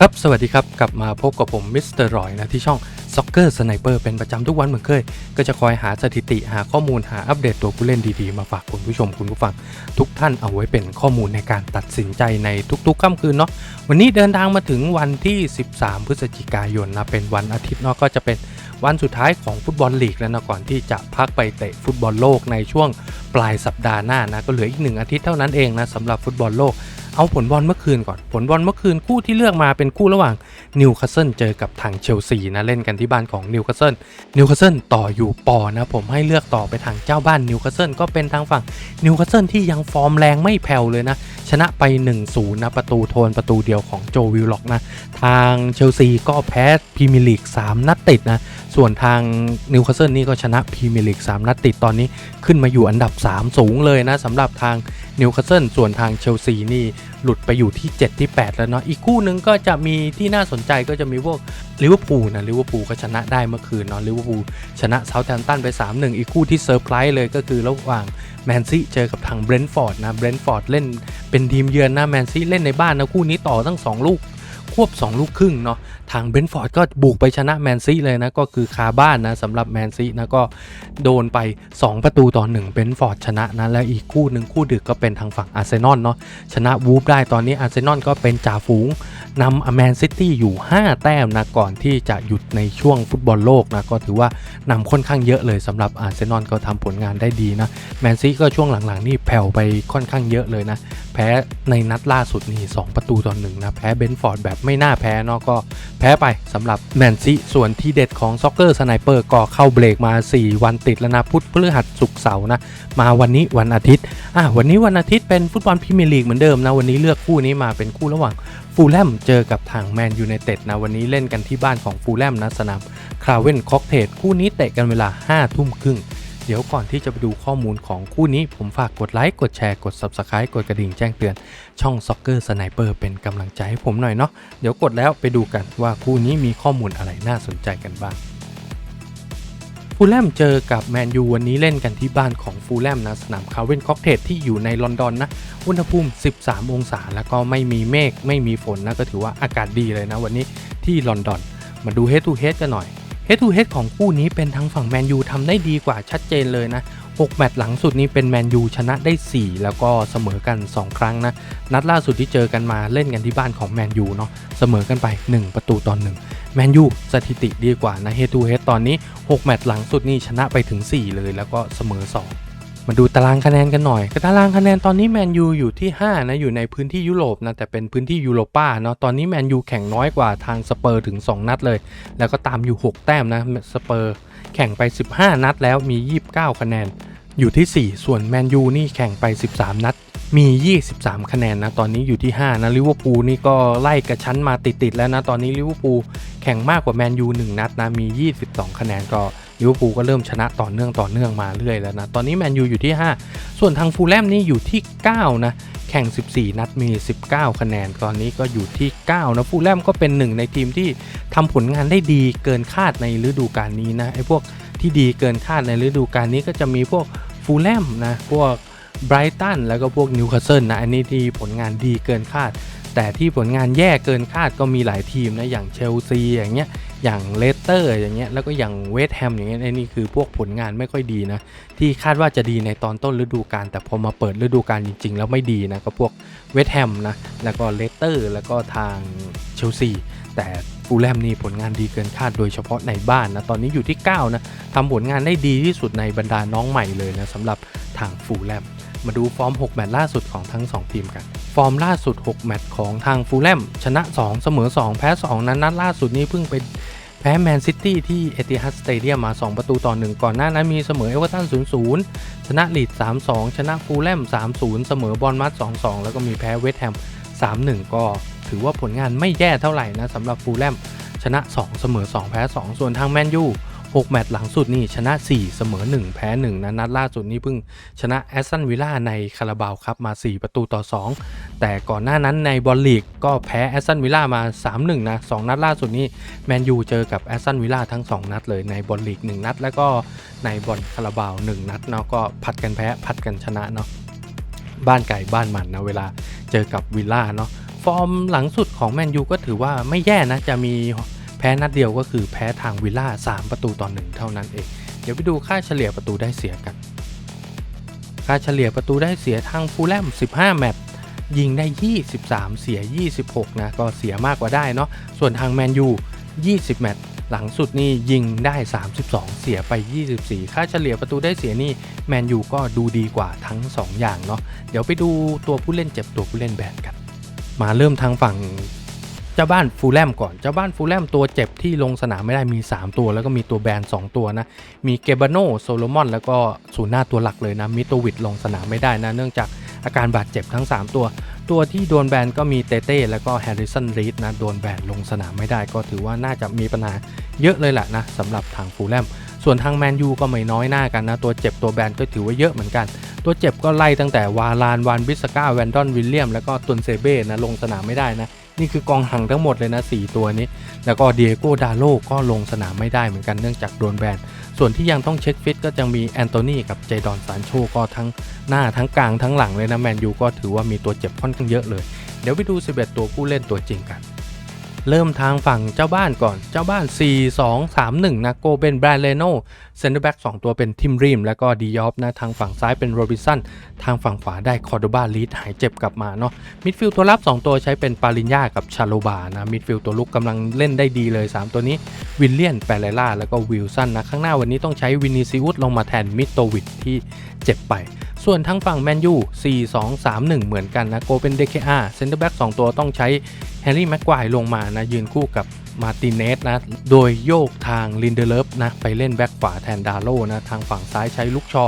ครับ สวัสดีครับ กลับมาพบกับผมมิสเตอร์รอยนะ ที่ช่อง Soccer Sniper เป็นประจำทุกวันเหมือนเคย ก็จะคอยหาสถิติหาข้อมูลหาอัปเดตตัวผู้เล่นดีๆ มาฝากคุณผู้ชมคุณผู้ฟัง ทุกท่านเอาไว้เป็นข้อมูลในการตัดสินใจในทุกๆค่ำคืนเนาะวันนี้เดินทางมาถึงวันที่ 13 พฤศจิกายนนะเป็นวันอาทิตย์เนาะก็จะเป็นวันสุดท้ายของฟุตบอลลีกแล้วนะก่อนที่จะพักไปเตะฟุตบอลโลกในช่วงปลายสัปดาห์หน้านะก็เหลืออีกหนึ่งอาทิตย์เท่านั้นเองนะสำหรับฟุตบอลโลก เอาผลบอลเมื่อคืนก่อน ผลบอลเมื่อคืนคู่ที่เลือกมาเป็นคู่ระหว่างนิวคาสเซิลเจอกับทางเชลซีนะเล่นกันที่บ้านของนิวคาสเซิลนิวคาสเซิลต่ออยู่ปอนะผมให้เลือกต่อไปทางเจ้าบ้านนิวคาสเซิลก็เป็นทางฝั่งนิวคาสเซิลที่ยังฟอร์มแรงไม่แผ่วเลยนะชนะไป 1-0นะประตูโทนประตูเดียวของโจวิลล็อกนะทางเชลซีก็แพ้พรีเมียร์ลีก3นัดติดนะ ส่วนทางนิวคาสเซิลนี่ก็ชนะพรีเมียร์ลีก3นัดติดตอนนี้ขึ้นมาอยู่อันดับ 3 สูงเลยนะสำหรับทางนิวคาสเซิลส่วนทางเชลซีนี่หลุดไปอยู่ที่ 7 ที่ 8 แล้วเนาะอีกคู่หนึงก็จะมีที่น่าสนใจก็จะมีพวกลิเวอร์พูลนะลิเวอร์พูลก็ชนะได้เมื่อคืนเนาะลิเวอร์พูลชนะเซาท์แฮมป์ตันไป 3-1 อีกคู่ที่เซอร์ไพรส์เลยก็คือระหว่างแมนซีเจอกับทางเบรนท์ฟอร์ดนะเบรนท์ฟอร์ดเล่นเป็นทีมเยือนนะแมนซีเล่นในบ้านนะคู่นี้ต่อตั้ง 2 ลูก ควบ 2 ลูกครึ่งเนาะทางเบนฟอร์ดก็บุกไปชนะแมนซีเลยนะ ก็คือคาบ้านนะสำหรับแมนซีนะก็โดนไป 2 ประตูต่อ1เบนฟอร์ดชนะนะ และอีกคู่หนึ่งคู่ดึกก็เป็นทางฝั่งอาร์เซนอลเนาะชนะวูฟได้ตอนนี้อาร์เซนอลก็เป็นจ่าฝูง นำแมนซิตี้อยู่ 5 แต้มนะก่อนที่จะหยุดในช่วงฟุตบอลโลกนะก็ถือว่านำค่อนข้างเยอะเลยสำหรับอาร์เซนอลก็ทำผลงานได้ดีนะแมนซีก็ช่วงหลังๆ นี่แผ่วไปค่อนข้างเยอะเลยนะ แพ้ในนัดล่าสุดนี่2ประตูต่อหนึ่งนะแพ้เบนฟอร์ดแบบไม่น่าแพ้เนาะก็แพ้ไปสำหรับแมนซีส่วนที่เด็ดของซ็อกเกอร์สไนเปอร์ก็เข้าเบรกมา 4 วันติดแล้วนะพุธพฤหัสศุกร์เสาร์นะมาวันนี้วันอาทิตย์อะวันนี้วันอาทิตย์เป็นฟุตบอลพรีเมียร์ลีกเหมือนเดิมนะวันนี้เลือกคู่นี้มาเป็นคู่ระหว่าง ฟูลแลมเจอกับทางแมนยูไนเต็ดนะวันนี้เล่นกันที่บ้านของฟูลแลมนะสนามคราเวนคอกเทดคู่นี้เตะกันเวลา 5 ทุ่มครึ่ง เดี๋ยวก่อนที่จะไปดูข้อมูลของคู่นี้ ผมฝากกดไลค์กดแชร์กด Subscribe กดกระดิ่งแจ้งเตือนช่องซ็อกเกอร์สไนเปอร์เป็นกำลังใจให้ผมหน่อยเนาะเดี๋ยวกดแล้วไปดูกันว่าคู่นี้มีข้อมูลอะไรน่าสนใจกันบ้าง ฟูลแลมเจอกับแมนยูวันนี้เล่นกันที่บ้านของฟูลแลมนะสนามคาเวนคอกเทลที่อยู่ในลอนดอนนะ อุณหภูมิ 13 องศา แล้วก็ไม่มีเมฆไม่มีฝนนะ ก็ถือว่าอากาศดีเลยนะ วันนี้ที่ลอนดอน มาดู Head to Head กันหน่อย Head to Head ของคู่นี้เป็นทางฝั่งแมนยูทำได้ดีกว่าชัดเจนเลยนะ 6 แมตช์หลังสุดนี้เป็นแมนยูชนะได้ 4 แล้วก็เสมอกัน 2 ครั้งนะ นัดล่าสุดที่เจอกันมาเล่นกันที่บ้านของแมนยูเนาะเสมอกันไป 1 ประตูต่อ1 แมนยูสถิติดีกว่านะ Head to Head ตอนนี้ 6 แมตช์หลังสุดนี่ชนะไปถึง 4 เลยแล้วก็เสมอ 2มาดูตารางคะแนนกันหน่อยตารางคะแนนตอนนี้แมนยูอยู่ที่ 5 นะ อยู่ในพื้นที่ยุโรปนะ แต่เป็นพื้นที่ยูโรป้าเนาะ ตอนนี้แมนยูแข่งน้อยกว่าทางสเปอร์ถึง 2 นัดเลย แล้วก็ตามอยู่ 6 แต้มนะ สเปอร์แข่งไป 15 นัดแล้วมี 29 คะแนน อยู่ที่ 4 ส่วนแมนยูนี่แข่งไป 13 นัด มี 23 คะแนนนะ ตอนนี้อยู่ที่ 5 นะลิเวอร์พูลนี่ก็ไล่กระชั้นมาติดๆแล้วนะ ตอนนี้ลิเวอร์พูลแข่งมากกว่าแมนยู1นัดนะ มี 22 คะแนนก็ลิเวอร์พูลก็เริ่มชนะต่อเนื่องต่อเนื่องมาเรื่อยแล้วนะ ตอนนี้แมนยูอยู่ที่ 5 ส่วนทางฟูลแลมนี่อยู่ที่ 9 นะ แข่ง 14 นัดมี 19 คะแนน ตอนนี้ก็อยู่ที่ 9 นะฟูลแลมก็เป็นหนึ่งในทีมที่ทำผลงานได้ดีเกินคาดในฤดูกาลนี้นะไอ้พวก ที่ดีเกินคาดในฤดูกาลนี้ก็จะมีพวกฟูลแลมนะ พวกไบรตันแล้วก็พวกนิวคาสเซิลนะ อันนี้ที่ผลงานดีเกินคาด แต่ที่ผลงานแย่เกินคาดก็มีหลายทีมนะ อย่างเชลซีอย่างเงี้ยอย่างเลสเตอร์อย่างเงี้ยแล้วก็อย่างเวสต์แฮมอย่างเงี้ยไอ้นี่คือพวกผลงานไม่ค่อยดีนะ ที่คาดว่าจะดีในตอนต้นฤดูกาลแต่พอมาเปิดฤดูกาลจริง ๆ แล้วไม่ดีนะก็พวกเวสต์แฮมนะแล้วก็เลสเตอร์แล้วก็ทางเชลซีแต่ ฟูลแลมนี่ผลงานดีเกินคาดโดยเฉพาะในบ้านนะ ตอนนี้อยู่ที่ 9 นะทำผลงานได้ดีที่สุดในบรรดาน้องใหม่เลยนะสำหรับทางฟูลแลมมาดูฟอร์ม 6 แมตช์ล่าสุดของทั้ง 2 ทีมกัน ฟอร์มล่าสุด 6 แมตช์ของทางฟูลแลมชนะ 2 เสมอ 2 แพ้ 2 นั้นนัดล่าสุดนี้เพิ่งไปแพ้แมนซิตี้ที่เอติฮัดสเตเดียมมา 2 ประตูต่อ 1 ก่อนหน้านั้นมีเสมอเอเวอร์ตัน 0-0 ชนะลีด 3-2 ชนะฟูลแลม 3-0 เสมอบอลมัด 2-2 แล้วก็มีแพ้เวสต์แฮม 3-1 ก็ ถือว่าผลงานไม่แย่เท่าไหร่นะสำหรับฟูลแลมชนะ 2 เสมอ 2 แพ้ 2 ส่วนทางแมนยู6 แมตช์หลังสุดนี่ชนะ 4 เสมอ 1 แพ้ 1 นะนัดล่าสุดนี้เพิ่งชนะแอสตันวิลล่าในคาราบาวครับมา 4 ประตูต่อ 2 แต่ก่อนหน้านั้นในบอลลีกก็แพ้แอสตันวิลล่ามา 3-1 นะ 2 นัดล่าสุดนี้แมนยูเจอกับแอสตันวิลล่าทั้ง 2 นัดเลยในบอลลีก 1 นัด แล้วก็ในบอลคาราบาว 1 นัดเนาะก็ผัดกันแพ้ผัดกันชนะเนาะบ้านไก่บ้านมันนะเวลาเจอกับวิลล่าเนาะ ฟอร์มหลังสุดของแมนยูก็ถือว่าไม่แย่นะ จะมีแพ้นัดเดียวก็คือแพ้ทางวิลล่า 3 ประตูต่อหนึ่งเท่านั้นเอง เดี๋ยวไปดูค่าเฉลี่ยประตูได้เสียกัน ค่าเฉลี่ยประตูได้เสียทางฟูลแลม 15 แมตช์ยิงได้ 23 เสีย 26 นะ ก็เสียมากกว่าได้เนาะ ส่วนทางแมนยู 20 แมตช์หลังสุดนี่ยิงได้ 32 เสียไป 24 ค่าเฉลี่ยประตูได้เสียนี่แมนยูก็ดูดีกว่าทั้ง 2 อย่างเนาะ เดี๋ยวไปดูตัวผู้เล่นเจ็บตัวผู้เล่นแบนกัน มาเริ่มทางฝั่งเจ้าบ้านฟูลแลมก่อน เจ้าบ้านฟูลแลมตัวเจ็บที่ลงสนามไม่ได้มี 3 ตัว แล้วก็มีตัวแบน 2 ตัวนะ มีเกบาโนโซโลมอน แล้วก็ศูนย์หน้าตัวหลักเลยนะมิโตวิดลงสนามไม่ได้นะ เนื่องจากอาการบาดเจ็บทั้ง 3 ตัว ตัวที่โดนแบนก็มีเตเต้แล้วก็แฮร์ริสันรีดนะโดนแบนลงสนามไม่ได้ ก็ถือว่าน่าจะมีปัญหาเยอะเลยแหละนะสำหรับทางฟูลแลมส่วนทางแมนยูก็ไม่น้อยหน้ากันนะ ตัวเจ็บตัวแบนก็ถือว่าเยอะเหมือนกัน ตัวเจ็บก็ไล่ตั้งแต่วาลานวานบิสก้าแวนดอนวิลเลียม แล้วก็ตุนเซเบ้นะลงสนามไม่ได้นะนี่คือกองหังทั้งหมดเลยนะ 4 ตัวนี้ แล้วก็เดียโกดาโลก็ลงสนามไม่ได้เหมือนกันเนื่องจากโดนแบน ส่วนที่ยังต้องเช็คฟิตก็จะมีแอนโทนีกับเจดอนซานโชก็ทั้งหน้าทั้งกลางทั้งหลังเลยนะแมนยูก็ถือว่ามีตัวเจ็บค่อนข้างเยอะเลย เดี๋ยวไปดู 11 ตัวผู้เล่นตัวจริงกัน เริ่มทางฝั่งเจ้าบ้านก่อน เจ้าบ้าน 4 2 3 1 นะโกเป็นแบรนเลโน่เซนเตอร์แบ็ก2ตัวเป็นทิมรีม แล้วก็ดียอฟนะ ทางฝั่งซ้ายเป็นโรบิสัน ทางฝั่งขวาได้คอร์โดบาลีดหายเจ็บกลับมาเนาะ มิดฟิลด์ตัวรับ 2 ตัวใช้เป็นปาลินยากับชาโลบา นะ มิดฟิลด์ตัวลุกกำลังเล่นได้ดีเลย 3 ตัวนี้ วิลเลียน แปรล่า แล้วก็วิลสันนะ ข้างหน้าวันนี้ต้องใช้วินิซิอุสลงมาแทนมิโตวิดที่เจ็บไปส่วนทางฝั่งแมนยู 4 2 3 1 เหมือนกันนะ โกเป็นเดคอาเซนเตอร์แบ็ก2ตัวต้องใช้ แฮร์รี่แม็กควายลงมานะยืนคู่กับมาติเนสนะ โดยโยกทางลินเดเลฟนะไปเล่นแบ็กขวาแทนดาโลนะ ทางฝั่งซ้ายใช้ลูกชอ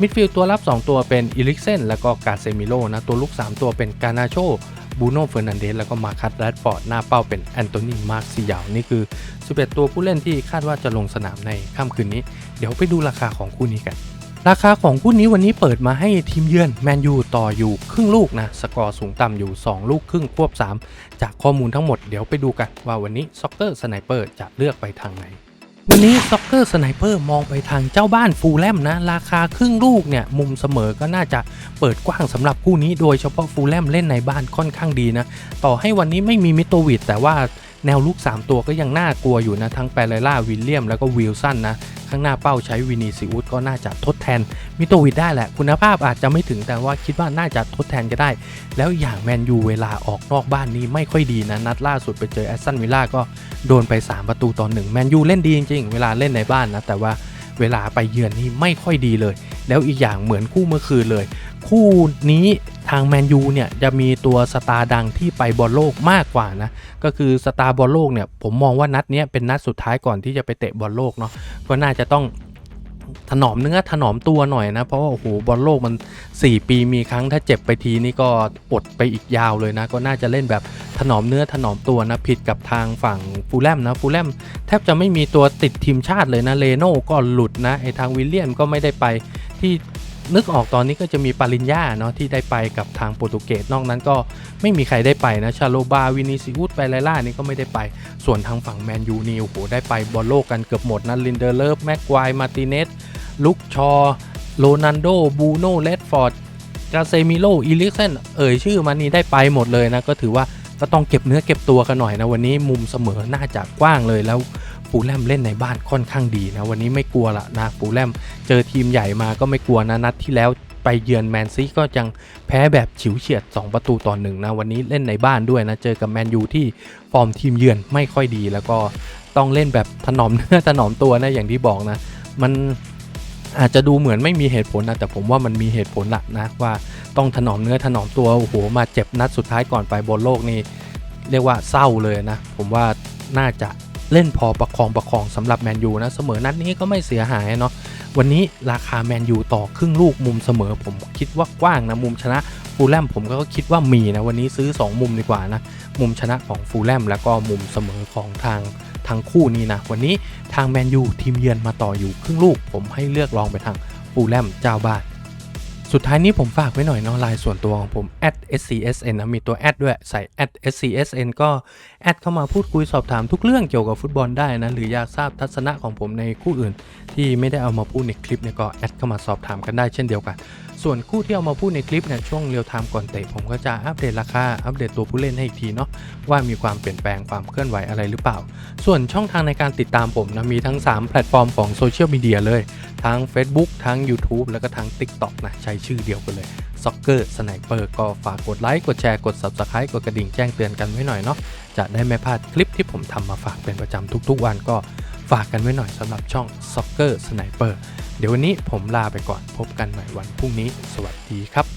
มิดฟิลด์ตัวรับ 2 ตัวเป็นอิลิกเซนแล้วก็กาเซมิโลนะ ตัวลุก 3 ตัวเป็นกานาโชบูโน่เฟอร์นันเดสแล้วก็มาคัตแรดฟอร์ดหน้าเป้าเป็นแอนโทนีมาร์ซิยาวนี่คือ 11 ตัวผู้เล่นที่คาดว่าจะลงสนามในค่ำคืนนี้ เดี๋ยวไปดูราคาของคู่นี้กัน ราคาของคู่นี้วันนี้เปิดมาให้ทีมเยือนแมนยูต่ออยู่ครึ่งลูกนะ สกอร์สูงต่ำอยู่ 2 ลูกครึ่งควบ 3 จากข้อมูลทั้งหมดเดี๋ยวไปดูกัน ว่าวันนี้ซ็อกเกอร์สไนเปอร์จะเลือกไปทางไหน วันนี้ซ็อกเกอร์สไนเปอร์มองไปทางเจ้าบ้านฟูลแลมนะ ราคาครึ่งลูกเนี่ยมุมเสมอก็น่าจะเปิดกว้างสำหรับคู่นี้โดยเฉพาะฟูลแลมเล่นในบ้านค่อนข้างดีนะ ต่อให้วันนี้ไม่มีมิโตวิดแต่ว่า แนวลุก3 ตัวก็ยังน่ากลัวอยู่นะ ทั้งแปรล่าวิลเลียมแล้วก็วิลสันนะ ข้างหน้าเป้าใช้วินีซิอุสก็น่าจะทดแทนมิโตวิดได้แหละ คุณภาพอาจจะไม่ถึงแต่ว่าคิดว่าน่าจะทดแทนก็ได้ แล้วอย่างแมนยูเวลาออกนอกบ้านนี้ไม่ค่อยดีนะ นัดล่าสุดไปเจอแอสตันวิลล่าก็โดนไป 3 ประตูต่อหนึ่งแมนยูเล่นดีจริงๆ เวลาเล่นในบ้านนะแต่ว่าเวลาไปเยือนนี่ไม่ค่อยดีเลย แล้วอีกอย่างเหมือนคู่เมื่อคืนเลย คู่นี้ ทางแมนยูเนี่ยจะมีตัวสตาร์ดังที่ไปบอลโลกมากกว่านะ ก็คือสตาร์บอลโลกเนี่ยผมมองว่านัดนี้เป็นนัดสุดท้ายก่อนที่จะไปเตะบอลโลกเนาะก็น่าจะต้องถนอมเนื้อถนอมตัวหน่อยนะ เพราะว่าโอ้โหบอลโลกมัน 4 ปีมีครั้งถ้าเจ็บไปทีนี่ก็อดไปอีกยาวเลยนะ ก็น่าจะเล่นแบบถนอมเนื้อถนอมตัวนะ ผิดกับทางฝั่งฟูลแลมนะฟูลแลมแทบจะไม่มีตัวติดทีมชาติเลยนะเลโน่ก็หลุดนะไอทางวิลเลียนก็ไม่ได้ไปที่ นึกออกตอนนี้ก็จะมีปาริญญาเนาะที่ได้ไปกับทางโปรตุเกสนอกนั้นก็ไม่มีใครได้ไปนะชาโลบาวินิซิอุสไปไลล่านี่ก็ไม่ได้ไป ส่วนทางฝั่งแมนยูนี่โอ้โหได้ไปบอลโลกกันเกือบหมดนะลินเดอร์เลฟแม็กควายมาติเนสลุกชอโรนันโดบูโนเลดฟอร์ดกาเซมิโลอีลิกเซนเอ่ยชื่อมานี่ได้ไปหมดเลยนะก็ถือว่าก็ต้องเก็บเนื้อเก็บตัวกันหน่อยนะวันนี้มุมเสมอน่าจะกว้างเลยแล้ว ฟูแลมเล่นในบ้านค่อนข้างดีนะวันนี้ไม่กลัวละนะฟูแลมเจอทีมใหญ่มาก็ไม่กลัวนะนัดที่แล้วไปเยือนแมนซีก็ยังแพ้แบบฉิวเฉียด 2 ประตูต่อหนึ่งนะวันนี้เล่นในบ้านด้วยนะเจอกับแมนยูที่ฟอร์มทีมเยือนไม่ค่อยดี แล้วก็ต้องเล่นแบบถนอมเนื้อถนอมตัวนะอย่างที่บอกนะ มันอาจจะดูเหมือนไม่มีเหตุผลนะแต่ผมว่ามันมีเหตุผลละนะว่าต้องถนอมเนื้อถนอมตัวโอ้โหมาเจ็บนัดสุดท้ายก่อนไปบนโลกนี่เรียกว่าเศร้าเลยนะ ผมว่าน่าจะ เล่นพอประคองประคองสำหรับแมนยูนะ เสมอนัดนี้ก็ไม่เสียหายเนาะวันนี้ราคาแมนยูต่อครึ่งลูกมุมเสมอ ผมคิดว่ากว้างนะมุมชนะฟูลแลมผมก็คิดว่ามีนะวันนี้ซื้อ 2 มุมดีกว่านะมุมชนะของฟูลแลมแล้วก็มุมเสมอของทางทางคู่นี้นะวันนี้ทางแมนยูทีมเยือนมาต่ออยู่ครึ่งลูก ผมให้เลือกลองไปทางฟูลแลมเจ้าบ้าน สุดท้ายนี้ผมฝากไว้หน่อยเนาะไลน์ส่วนตัวของผม @scsn นะมีตัวแอดด้วยใส่ @scsn ก็แอดเข้ามาพูดคุยสอบถามทุกเรื่องเกี่ยวกับฟุตบอลได้นะ หรืออยากทราบทัศนะของผมในคู่อื่น ที่ไม่ได้เอามาพูดในคลิปเนี่ยก็แอดเข้ามาสอบถามกันได้เช่นเดียวกัน ส่วนคู่ที่เอามาพูดในคลิปเนี่ยช่วงเรียวไทม์ก่อนเตะผมก็จะอัปเดตราคาอัปเดตตัวผู้เล่นให้อีกทีเนาะว่ามีความเปลี่ยนแปลงความเคลื่อนไหวอะไรหรือเปล่า ส่วนช่องทางในการติดตามผมนะมีทั้ง 3 แพลตฟอร์มของโซเชียลมีเดียเลย ทั้ง Facebook ทั้ง YouTube แล้วก็ทั้ง TikTok นะใช้ชื่อเดียวกันเลย Soccer Sniper ก็ฝากกดไลค์กดแชร์กด Subscribe กดกระดิ่งแจ้งเตือนกันไว้หน่อยเนาะจะได้ไม่พลาดคลิปที่ผมทำมาฝากเป็นประจำทุกๆวันก็ ฝากกันไว้หน่อยสำหรับช่อง Soccer Sniper เดี๋ยววันนี้ผมลาไปก่อนพบกันใหม่วันพรุ่งนี้ สวัสดีครับ